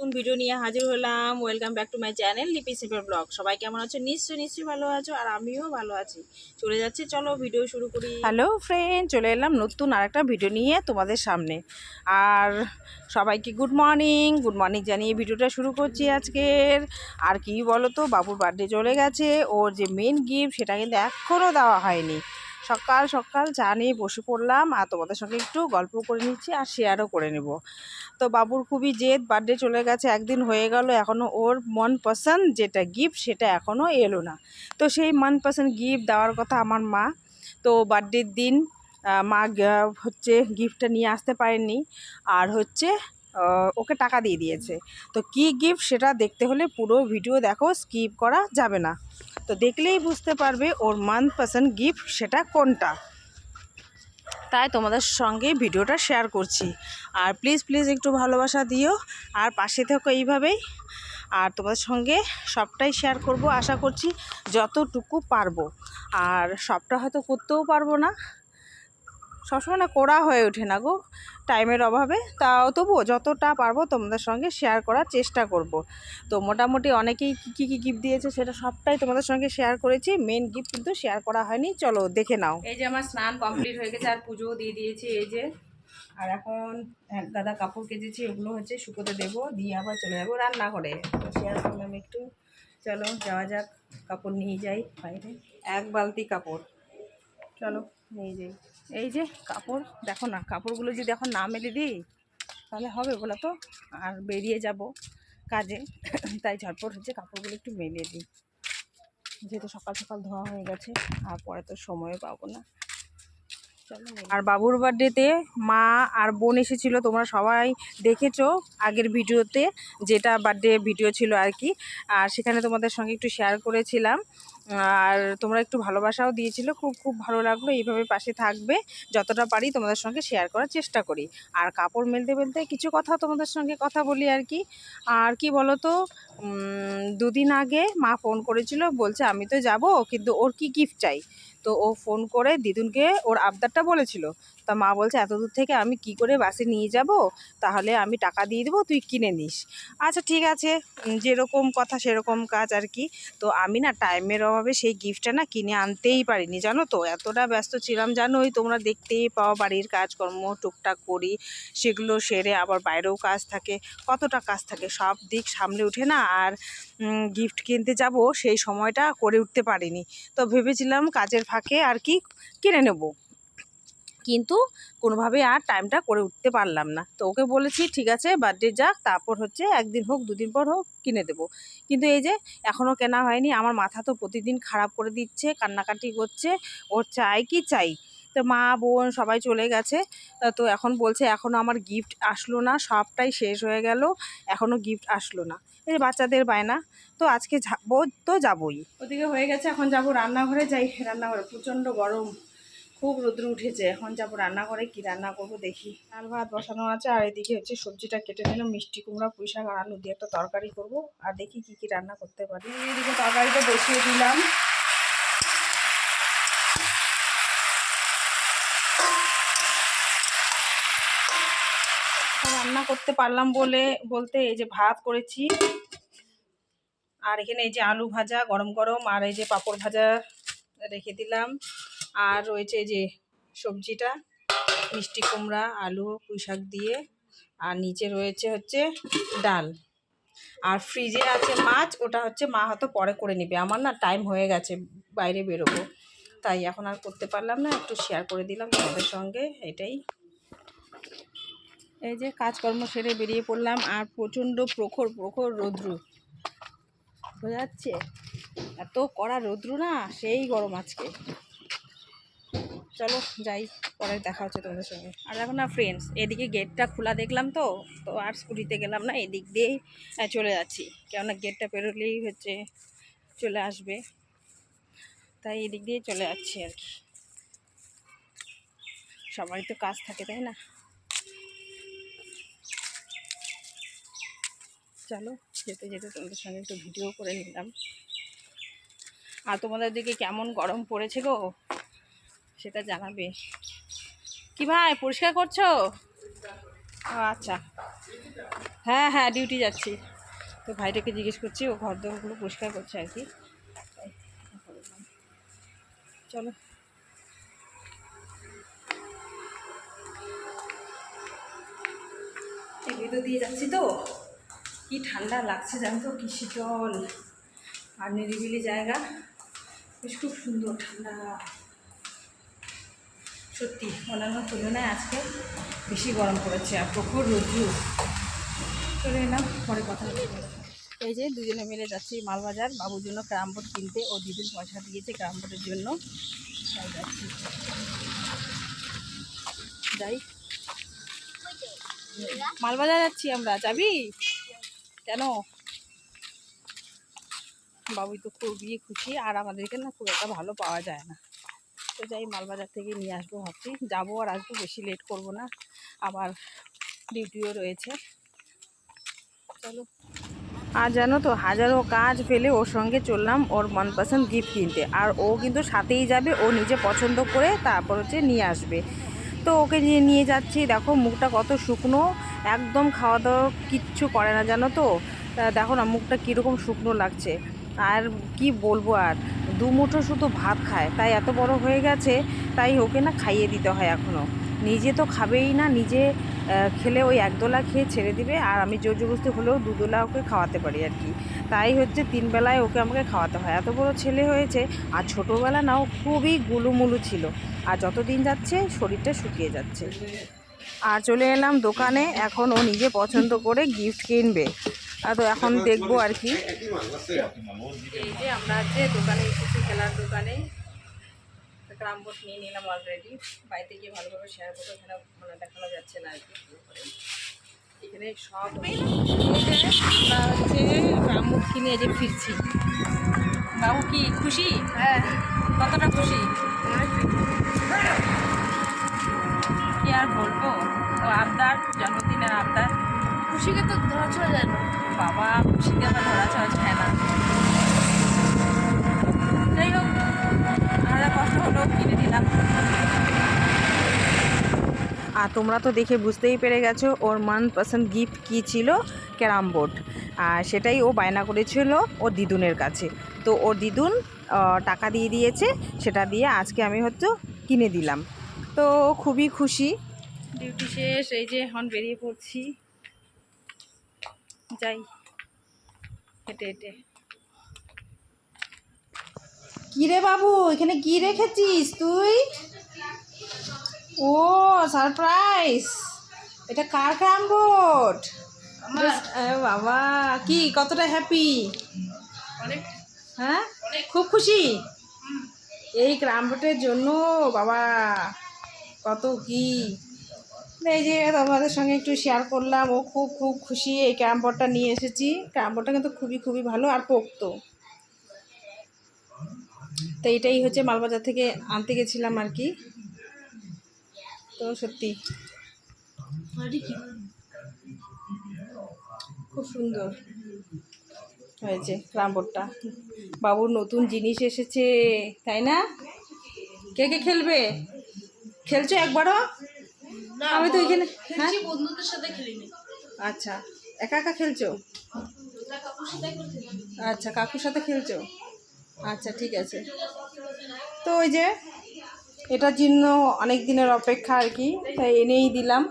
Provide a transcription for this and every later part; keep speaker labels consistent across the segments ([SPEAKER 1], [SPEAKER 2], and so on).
[SPEAKER 1] নতুন ভিডিও নিয়ে হাজির হলাম। Welcome back to my channel Lipi simple blog সবাই কেমন আছো? নিশ্চয়ই নিশ্চয়ই ভালো আছো আর আমিও ভালো আছি। চলে যাচ্ছে, চলো ভিডিও শুরু করি। হ্যালো ফ্রেন্ড চলে এলাম নতুন আরেকটা ভিডিও নিয়ে তোমাদের সামনে। আর সবাইকে গুড মর্নিং গুড মর্নিং জানিয়ে ভিডিওটা শুরু করছি আজকের। আর কি বলো তো বাবুর বার্থডে চলে গেছে। ওর যে মেন গিফট সেটা কিন্তু এখনও দেওয়া হয়নি। সকাল সকাল চা নিয়ে বসে পড়লাম আর তোমাদের সঙ্গে একটু গল্প করে নিচ্ছি আর শেয়ারও করে নেব। তো বাবুর খুবই জেদ বার্থডে চলে গেছে, একদিন হয়ে গেল এখনও ওর মন পছন্দ যেটা গিফট সেটা এখনও এলো না। তো সেই মন পছন্দ গিফট দেওয়ার কথা আমার মা। তো বার্থডের দিন মা হচ্ছে গিফটটা নিয়ে আসতে পারেননি। আর হচ্ছে ওকে টাকা দিয়ে দিয়েছে। তো কি গিফট সেটা দেখতে হলে পুরো ভিডিও দেখো স্কিপ করা যাবে না। তো দেখলেই বুঝতে পারবে ওর মান পছন্দ গিফট সেটা কোনটা। তাই তোমাদের সঙ্গে ভিডিওটা শেয়ার করছি। আর প্লিজ প্লিজ একটু ভালোবাসা দিও। আর পাশে থেকো এইভাবেই। আর তোমাদের সঙ্গে সবটাই শেয়ার করব, আশা করছি যতটুকু পারব। আর সবটা হয়তো করতেও পারব না। সবসময় না করা হয়ে ওঠে না গো। টাইমের অভাবে, তাও তবুও যতটা পারব তোমাদের সঙ্গে শেয়ার করার চেষ্টা করব। তো মোটামুটি অনেকেই কী কী কী গিফট দিয়েছে সেটা সবটাই তোমাদের সঙ্গে শেয়ার করেছি মেন গিফট কিন্তু শেয়ার করা হয়নি, চলো দেখে নাও। এই যে আমার স্নান কমপ্লিট হয়ে গেছে, আর পুজোও দিয়ে দিয়েছি, এই যে। আর এখন এক গাদা কাপড় কেচেছি, ওগুলো হচ্ছে শুকোতে দেবো, দিয়ে আবার চলে যাব রান্নাঘরে। শেয়ার করলাম একটু। চলো, যাওয়া যাক, কাপড় নিয়ে যাই বাইরে। এক বালতি কাপড়। চলো। নিয়ে যে, এই যে কাপড়, দেখো না, কাপড়গুলো যদি এখন না মেলে দিই, তাহলে হবে বলো তো? আর বেরিয়ে যাব কাজে, তাই ঝটপট হচ্ছে কাপড়গুলো একটু মেলে দিই। যেহেতু সকাল সকাল ধোয়া হয়ে গেছে, আর পরে তো সময় পাবো না। আর বাবুর বার্থডেতে মা আর বোন এসেছিল, তোমরা সবাই দেখেছ আগের ভিডিওতে, যেটা বার্থডে ভিডিও ছিল আর কি। আর সেখানে তোমাদের সঙ্গে একটু শেয়ার করেছিলাম। আর তোমরা একটু ভালোবাসাও দিয়েছিল, খুব খুব ভালো লাগল। এইভাবে পাশে থাকবে, যতটা পারি তোমাদের সঙ্গে শেয়ার করার চেষ্টা করি। আর কাপড় মেলতে মেলতে কিছু কথা তোমাদের সঙ্গে কথা বলি আর কি। আর কি বলো তো দুদিন আগে মা ফোন করেছিল, বলছে আমি তো যাব, কিন্তু ওর কি গিফট চাই? তো ও ফোন করে দিদুনকে ওর আবদারটা বলেছিল তা মা বলছে, এত দূর থেকে আমি কি করে বাসে নিয়ে যাব? তাহলে আমি টাকা দিয়ে দেবো, তুই কিনে নিস। আচ্ছা ঠিক আছে। যেরকম কথা, সেরকম কাজ আর কি। তো আমি না টাইমের অভাবে সেই গিফটটা না কিনে আনতেই পারিনি, জানো তো? এতটা ব্যস্ত ছিলাম, জানোই তোমরা দেখতেই পাও বাড়ির কাজকর্ম, টুকটাক করি, সেগুলো সেরে আবার বাইরেও কাজ থাকে, কতটা কাজ থাকে, সব দিক সামলে উঠে না আর গিফট কিনতে যাব, সেই সময়টা করে উঠতে পারিনি। তো ভেবেছিলাম কাজের ফাঁকে আর কি কিনে নেব। কিন্তু কোনোভাবে আর টাইমটা করে উঠতে পারলাম না। তো ওকে বলেছি, ঠিক আছে বার্থডে যাক, তারপর হচ্ছে একদিন হোক, দুদিন পর হোক, কিনে দেবো। কিন্তু এই যে এখনও কেনা হয়নি, আমার মাথা তো প্রতিদিন খারাপ করে দিচ্ছে, কান্নাকাটি করছে, ওর চাই কি চাই? তো মা, বোন সবাই চলে গেছে। তো এখন বলছে এখনও আমার গিফট আসলো না, সবটাই শেষ হয়ে গেল এখনও গিফট আসলো না। এই বাচ্চাদের বায়না, তো আজকে যাব তো যাবই। ওদিকে হয়ে গেছে, এখন যাব রান্নাঘরে, যাই রান্নাঘরে, প্রচণ্ড গরম। খুব রোদ্র উঠেছে। এখন যাব রান্নাঘরে, কি রান্না করব দেখি। ডাল ভাত বসানো আছে, আর এদিকে হচ্ছে সবজিটা কেটে নিলাম, মিষ্টি কুমড়া পুঁই শাক আর আলু দিয়ে একটা তরকারি করব। আর দেখি কি কি রান্না করতে পারি। এদিকে তরকারিটা বসিয়ে দিলাম। রান্না করতে পারলাম বলে, বলতে এই যে ভাত করেছি। আর এখানে এই যে আলু ভাজা, গরম গরম, আর এই যে পাঁপড় ভাজা রেখে দিলাম। আর রয়েছে যে সবজিটা, মিষ্টি কুমড়া, আলু, পুঁই শাক দিয়ে। আর নিচে রয়েছে হচ্ছে ডাল। আর ফ্রিজে আছে মাছ, ওটা হচ্ছে মা হয়তো পরে করে নেবে। আমার না টাইম হয়ে গেছে, বাইরে বেরোবো। তাই এখন আর করতে পারলাম না, একটু শেয়ার করে দিলাম তোমাদের সঙ্গে, এটাই। এই যে কাজকর্ম সেরে বেরিয়ে পড়লাম, আর প্রচণ্ড প্রখর প্রখর রৌদ্রু। বোঝা যাচ্ছে? এত কড়া রৌদ্রু না, সেই গরম আজকে। চলো যাই, পরে দেখা হচ্ছে তোমাদের সঙ্গে। আর দেখো না ফ্রেন্ডস এদিকে গেটটা খোলা দেখলাম তো তো আর স্কুটিতে গেলাম না, এদিক দিয়েই চলে যাচ্ছি। কেননা গেটটা পেরোলেই হচ্ছে চলে আসবে। তাই এদিক দিয়ে চলে যাচ্ছি আর কি। সবারই তো কাজ থাকে, তাই না? চলো, যেতে যেতে তোমাদের সঙ্গে একটু ভিডিও করে নিলাম। আর তোমাদের দিকে কেমন গরম পড়েছে গো? সেটা জানাবে। কি ভাই, পরিষ্কার করছ? ও আচ্ছা। হ্যাঁ হ্যাঁ ডিউটি যাচ্ছি। তো ভাইটাকে জিজ্ঞেস করছি, ও ঘর দোরগুলো পরিষ্কার করছে আর কি। চলো। এই দিয়ে যাচ্ছি তো। কি ঠান্ডা লাগছে জানো তো, কি শীতল। আর নিরিবিলি জায়গা। বেশ খুব সুন্দর ঠান্ডা। সত্যি অন্যান্য তুলনায় আজকে। বেশি গরম পড়েছে, আর প্রখর রোদ্রু চলে এলাম, পরে কথা এই যে দুজনে মিলে যাচ্ছি মালবাজার, বাবুর জন্য ক্রামবোর্ড কিনতে ও দিদির পয়সা দিয়েছে ক্রামবোর্ডের জন্য। যাচ্ছি। যাই। মালবাজার যাচ্ছি আমরা, যাবি? কেন? বাবুই তো খুবই খুশি, আর আমাদেরকে না খুব একটা ভালো পাওয়া যায় না। তো যাই, মালবাজার থেকে নিয়ে আসব ভাবছি। যাব আর আসব, বেশি লেট করব না। আবার ডিউটিও রয়েছে। চলো। আর জানো তো, হাজারো কাজ ফেলে ওর সঙ্গে চললাম ওর মনপসন্দ গিফট কিনতে। আর ও কিন্তু সাথেই যাবে, ও নিজে পছন্দ করে তারপর হচ্ছে নিয়ে আসবে। তো ওকে নিয়ে নিয়ে যাচ্ছি। দেখো মুখটা কত শুকনো, একদম খাওয়া দাওয়া কিচ্ছু করে না, জানো তো? দেখো না মুখটা কীরকম শুকনো লাগছে। আর কি বলব আর? দু মুঠো শুধু ভাত খায়। তাই এত বড় হয়ে গেছে, তাই ওকে না খাইয়ে দিতে হয় এখনও নিজে তো খাবেই না, নিজে খেলে ওই একদোলা খেয়ে ছেড়ে দিবে। আর আমি জোর জবরদস্তি হলেও দুদোলা ওকে খাওয়াতে পারি আর কি। তাই হচ্ছে তিন বেলায় ওকে আমাকে খাওয়াতে হয়। এত বড় ছেলে হয়েছে, আর ছোটোবেলা নাও খুবই গুলুমুলু ছিল। আর যত দিন যাচ্ছে, শরীরটা শুকিয়ে যাচ্ছে। আর চলে এলাম দোকানে। এখন ও নিজে পছন্দ করে গিফট কিনবে। তো এখন দেখব আর কি। এই যে আমরা হচ্ছে দোকানে এসেছি খেলার দোকানে। গ্রাম বোর্ড নিয়ে নিলাম অলরেডি বাড়িতে গিয়ে ভালোভাবে শেয়ার করব এখানে মানে দেখানো যাচ্ছে না আর কি। এখানে সব আমরা হচ্ছে গ্রাম বোর্ড কিনে যে ফিরছি। বাবু কি খুশি? হ্যাঁ। কতটা খুশি? কি। আর বলব? ও আবদার জন্মদিনের আবদার।
[SPEAKER 2] খুশিকে তো ধরা ছোঁয়া যায় না।
[SPEAKER 1] বাবা খুশিতে ধরা যায় না। যাই হোক কষ্ট হলেও কিনে দিলাম। আর তোমরা তো দেখে বুঝতেই পেরে গেছো ওর মান পছন্দ গিফট কী ছিল? Carrom board. আর সেটাই ও বায়না করেছিল ওর দিদুনের কাছে। তো ওর দিদুন টাকা দিয়ে দিয়েছে সেটা দিয়ে আজকে আমি হচ্ছে কিনে দিলাম। তো খুবই খুশি। ডিউটি শেষ এই যে এখন বেরিয়ে পড়ছি। যাই হেঁটে হেঁটে। কি রে বাবু এখানে কি রেখেছিস তুই? ও সারপ্রাইজ এটা কার ক্রাম বোর্ড বাবা কি কতটা হ্যাপি হ্যাঁ? খুব খুশি? এই ক্রাম বোর্ডের জন্য বাবা কত কি? এই যে তোমাদের সঙ্গে একটু শেয়ার করলাম, ও খুব খুব খুশি এই ক্যারাম বোর্ডটা নিয়ে এসেছি। ক্যারাম বোর্ডটা কিন্তু খুবই খুবই ভালো আর পোক্ত। তো এটাই হচ্ছে মালবাজার থেকে আনতে গেছিলাম আর কি। তো সত্যি। খুব সুন্দর হয়েছে ক্যারাম বোর্ডটা বাবুর নতুন জিনিস এসেছে, তাই না? কে কে খেলবে? খেলছো একবারও? আমি তো এখানে হ্যাঁ?
[SPEAKER 2] বন্ধুদের সাথে খেলিনি।
[SPEAKER 1] আচ্ছা একা একা খেলছো? আচ্ছা কাকুর সাথে খেলছো? আচ্ছা ঠিক আছে। তো ওই যে এটার জন্য অনেক দিনের অপেক্ষা আর কি তাই এনেই দিলাম।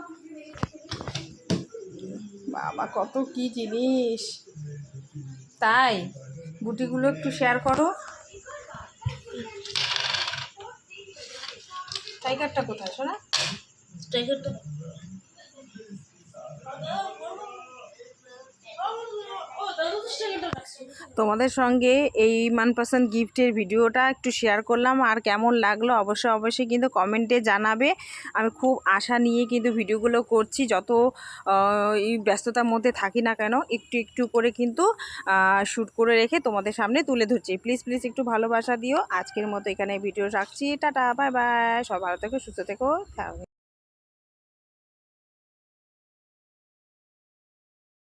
[SPEAKER 1] বাবা কত কি জিনিস। তাই গুটিগুলো একটু শেয়ার করো। টাইগারটা কোথায় শোনা তোমাদের সঙ্গে এই মানপসন্দ গিফটের ভিডিওটা একটু শেয়ার করলাম আর কেমন লাগল অবশ্যই অবশ্যই কিন্তু কমেন্টে জানাবে। আমি খুব আশা নিয়ে কিন্তু ভিডিওগুলো করছি, যত এই ব্যস্ততার মধ্যে থাকি না কেন, একটু একটু করে কিন্তু শ্যুট করে রেখে তোমাদের সামনে তুলে ধরছি। প্লিজ প্লিজ একটু ভালোবাসা দিও। আজকের মতো এখানে ভিডিও রাখছি। টাটা বাই বাই সব ভালো থেকো, সুস্থ থেকো।